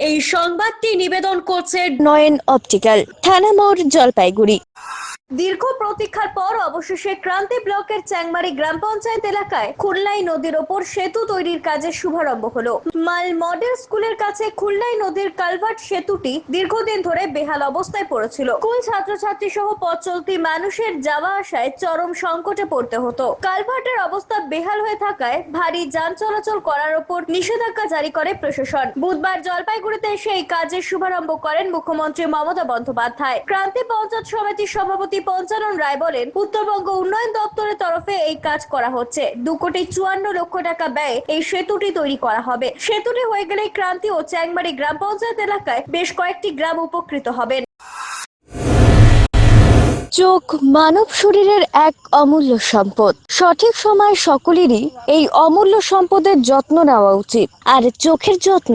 এই সংবাদটি নিবেদন করছে নয়ন অপটিক্যাল থানা মোড় জলপাইগুড়ি। দীর্ঘ প্রতীক্ষার পর অবশেষে ক্রান্তি ব্লকের চ্যাংমারি গ্রাম পঞ্চায়েত এলাকায় খুলনাই নদীর ওপর সেতু তৈরির কাজের শুভারম্ভ হলো। মাল মডেল স্কুলের কাছে খুলনাই নদীর কালভার্ট সেতুটি দীর্ঘদিন ধরে বেহাল অবস্থায় পড়েছিল। স্কুল ছাত্রছাত্রী সহ পথ চলতি মানুষের যাওয়া আসায় চরম সংকটে পড়তে হতো। কালভার্টের অবস্থা বেহাল হয়ে থাকায় ভারী যান চলাচল করার ওপর নিষেধাজ্ঞা জারি করে প্রশাসন। বুধবার জলপাইগুড়িতে এসে এই কাজের শুভারম্ভ করেন মুখ্যমন্ত্রী মমতা বন্দ্যোপাধ্যায়। ক্রান্তি পঞ্চায়েত সমিতির সভাপতি পঞ্চানন রায় বলেন উত্তরবঙ্গ উন্নয়ন দপ্তরের তরফে এই কাজ করা হচ্ছে। দু কোটি চুয়ান্ন লক্ষ টাকা ব্যয়ে এই সেতুটি তৈরি করা হবে। সেতুটি হয়ে গেলে ক্রান্তি ও চ্যাংমারি গ্রাম পঞ্চায়েত এলাকায় বেশ কয়েকটি গ্রাম উপকৃত হবেন। চোখ মানব শরীরের এক অমূল্য সম্পদ। সঠিক সময় সকলেরই এই অমূল্য সম্পদের যত্ন নেওয়া উচিত। আর চোখের যত্ন